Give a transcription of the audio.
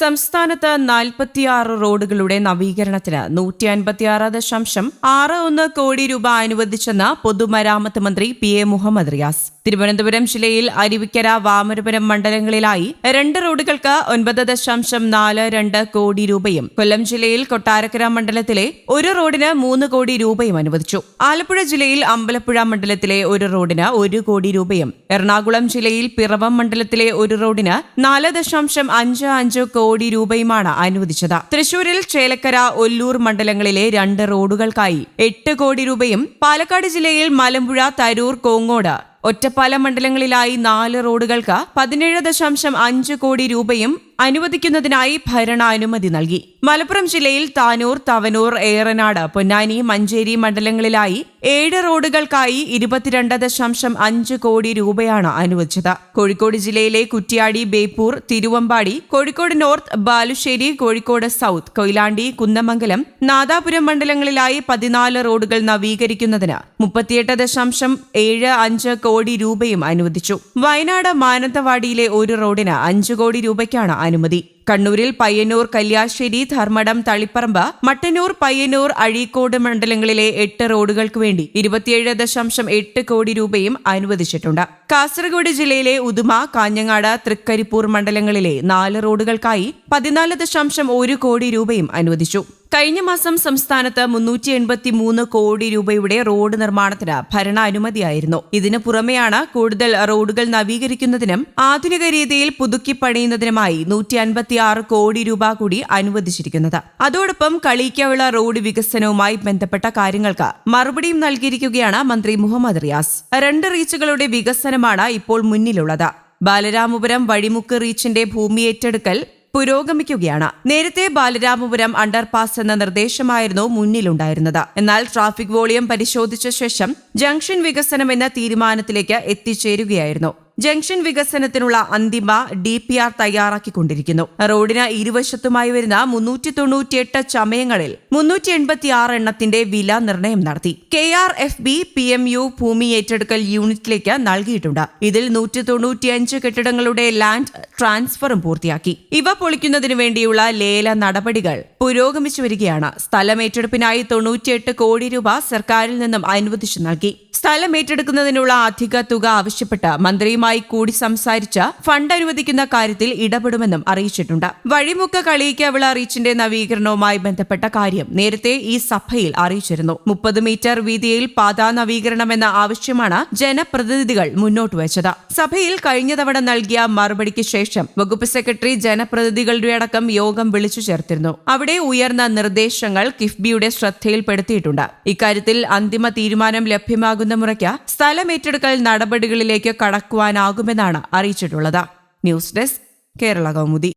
സംസ്ഥാനത്ത് നാൽപ്പത്തിയാറ് റോഡുകളുടെ നവീകരണത്തിന് നൂറ്റി അൻപത്തിയാറ് ദശാംശം ആറ് ഒന്ന് കോടി രൂപ അനുവദിച്ചെന്ന് പൊതുമരാമത്ത് മന്ത്രി പി എ മുഹമ്മദ് റിയാസ്. തിരുവനന്തപുരം ജില്ലയിൽ അരുവിക്കര വാമനപുരം മണ്ഡലങ്ങളിലായി രണ്ട് റോഡുകൾക്ക് ഒൻപത് ദശാംശം നാല് രണ്ട് കോടി രൂപയും കൊല്ലം ജില്ലയിൽ കൊട്ടാരക്കര മണ്ഡലത്തിലെ ഒരു റോഡിന് മൂന്ന് കോടി രൂപയും അനുവദിച്ചു. ആലപ്പുഴ ജില്ലയിൽ അമ്പലപ്പുഴ മണ്ഡലത്തിലെ ഒരു റോഡിന് ഒരു കോടി രൂപയും എറണാകുളം ജില്ലയിൽ പിറവം മണ്ഡലത്തിലെ ഒരു റോഡിന് നാല് ദശാംശം അഞ്ച് അഞ്ച് കോടി രൂപയുമാണ് അനുവദിച്ചത്. തൃശൂരിൽ ചേലക്കര ഒല്ലൂർ മണ്ഡലങ്ങളിലെ രണ്ട് റോഡുകൾക്കായി എട്ട് കോടി രൂപയും പാലക്കാട് ജില്ലയിൽ മലമ്പുഴ തരൂർ കോങ്ങോട് ഒറ്റപ്പാലം മണ്ഡലങ്ങളിലായി നാല് റോഡുകൾക്ക് പതിനേഴ് ദശാംശം അഞ്ച് കോടി രൂപയും അനുവദിക്കുന്നതിനായി ഭരണാനുമതി നൽകി. മലപ്പുറം ജില്ലയിൽ താനൂർ തവനൂർ ഏറനാട് പൊന്നാനി മഞ്ചേരി മണ്ഡലങ്ങളിലായി ഏഴ് റോഡുകൾക്കായി ഇരുപത്തിരണ്ട് ദശാംശം അഞ്ച് കോടി രൂപയാണ് അനുവദിച്ചത്. കോഴിക്കോട് ജില്ലയിലെ കുറ്റ്യാടി ബേപ്പൂർ തിരുവമ്പാടി കോഴിക്കോട് നോർത്ത് ബാലുശ്ശേരി കോഴിക്കോട് സൗത്ത് കൊയിലാണ്ടി കുന്നമംഗലം നാദാപുരം മണ്ഡലങ്ങളിലായി പതിനാല് റോഡുകൾ നവീകരിക്കുന്നതിന് മുപ്പത്തിയെട്ട് ദശാംശം ഏഴ് അഞ്ച് കോടി രൂപയും അനുവദിച്ചു. വയനാട് മാനന്തവാടിയിലെ ഒരു റോഡിന് അഞ്ച് കോടി രൂപയ്ക്കാണ് അനുമതി കണ്ണൂരിൽ പയ്യന്നൂർ കല്യാശ്ശേരി ധർമ്മടം തളിപ്പറമ്പ് മട്ടന്നൂർ പയ്യന്നൂർ അഴീക്കോട് മണ്ഡലങ്ങളിലെ എട്ട് റോഡുകൾക്ക് വേണ്ടി ഇരുപത്തിയേഴ് ദശാംശം എട്ട് കോടി രൂപയും അനുവദിച്ചിട്ടുണ്ട്. കാസർഗോഡ് ജില്ലയിലെ ഉദുമ കാഞ്ഞങ്ങാട് തൃക്കരിപ്പൂർ മണ്ഡലങ്ങളിലെ നാല് റോഡുകൾക്കായി പതിനാല് ദശാംശം ഒരു കോടി രൂപയും അനുവദിച്ചു. കഴിഞ്ഞ മാസം സംസ്ഥാനത്ത് മുന്നൂറ്റി എൺപത്തി മൂന്ന് കോടി രൂപയുടെ റോഡ് നിർമ്മാണത്തിന് ഭരണാനുമതിയായിരുന്നു. ഇതിനു പുറമെയാണ് കൂടുതൽ റോഡുകൾ നവീകരിക്കുന്നതിനും ആധുനിക രീതിയിൽ പുതുക്കി പണിയുന്നതിനുമായി നൂറ്റി അൻപത്തിയാറ് കോടി രൂപ കൂടി അനുവദിച്ചിരിക്കുന്നത്. അതോടൊപ്പം കളിക്കവിള റോഡ് വികസനവുമായി ബന്ധപ്പെട്ട കാര്യങ്ങൾക്ക് മറുപടിയും നൽകിയിരിക്കുകയാണ് മന്ത്രി മുഹമ്മദ് റിയാസ്. രണ്ട് റീച്ചുകളുടെ വികസനമാണ് ഇപ്പോൾ മുന്നിലുള്ളത്. ബാലരാമപുരം വഴിമുക്ക് റീച്ചിന്റെ ഭൂമി ഏറ്റെടുക്കൽ പുരോഗമിക്കുകയാണ്. നേരത്തെ ബാലരാമപുരം അണ്ടർപാസ് എന്ന നിർദ്ദേശമായിരുന്നു മുന്നിലുണ്ടായിരുന്നത്. എന്നാൽ ട്രാഫിക് വോളിയം പരിശോധിച്ച ശേഷം ജംഗ്ഷൻ വികസനം എന്ന തീരുമാനത്തിലേക്ക് എത്തിച്ചേരുകയായിരുന്നു. ജംഗ്ഷൻ വികസനത്തിനുള്ള അന്തിമ ഡി പി ആർ തയ്യാറാക്കിക്കൊണ്ടിരിക്കുന്നു. റോഡിന് ഇരുവശത്തുമായി വരുന്ന മുന്നൂറ്റി തൊണ്ണൂറ്റിയെട്ട് ചമയങ്ങളിൽ മുന്നൂറ്റി എൺപത്തി ആറ് എണ്ണത്തിന്റെ വില നിർണയം നടത്തി. K R F B P M U ഭൂമി ഏറ്റെടുക്കൽ യൂണിറ്റിലേക്ക് നൽകിയിട്ടുണ്ട്. ഇതിൽ നൂറ്റി തൊണ്ണൂറ്റിയഞ്ച് കെട്ടിടങ്ങളുടെ ലാൻഡ് ട്രാൻസ്ഫറും പൂർത്തിയാക്കി. ഇവ പൊളിക്കുന്നതിനു വേണ്ടിയുള്ള ലേല നടപടികൾ പുരോഗമിച്ചു വരികയാണ്. സ്ഥലം ഏറ്റെടുപ്പിനായി തൊണ്ണൂറ്റിയെട്ട് കോടി രൂപ സർക്കാരിൽ നിന്നും അനുവദിച്ചു നൽകി. സ്ഥലം ഏറ്റെടുക്കുന്നതിനുള്ള അധിക തുക ആവശ്യപ്പെട്ട് മന്ത്രിയുമായി കൂടി സംസാരിച്ച ഫണ്ട് അനുവദിക്കുന്ന കാര്യത്തിൽ ഇടപെടുമെന്നും അറിയിച്ചിട്ടുണ്ട്. വഴിമുക്ക കളിയിക്കവിള റീച്ചിന്റെ നവീകരണവുമായി ബന്ധപ്പെട്ട കാര്യം നേരത്തെ ഈ സഭയിൽ അറിയിച്ചിരുന്നു. മുപ്പത് മീറ്റർ വീതിയിൽ പാതാ നവീകരണം എന്ന ആവശ്യമാണ് ജനപ്രതിനിധികൾ മുന്നോട്ട് വെച്ചത്. സഭയിൽ കഴിഞ്ഞ തവണ നൽകിയ മറുപടിക്ക് ശേഷം വകുപ്പ് സെക്രട്ടറി ജനപ്രതിനിധികളുടെ അടക്കം യോഗം വിളിച്ചു ചേർത്തിരുന്നു. അവിടെ ഉയർന്ന നിർദ്ദേശങ്ങൾ കിഫ്ബിയുടെ ശ്രദ്ധയിൽപ്പെടുത്തിയിട്ടുണ്ട്. ഇക്കാര്യത്തിൽ അന്തിമ തീരുമാനം ലഭ്യമാകുന്ന മുറയ്ക്ക് സ്ഥലമേറ്റെടുക്കൽ നടപടികളിലേക്ക് കടക്കുവാനാകുമെന്നാണ് അറിയിച്ചിട്ടുള്ളത്. News desk Kerala Kaumudi.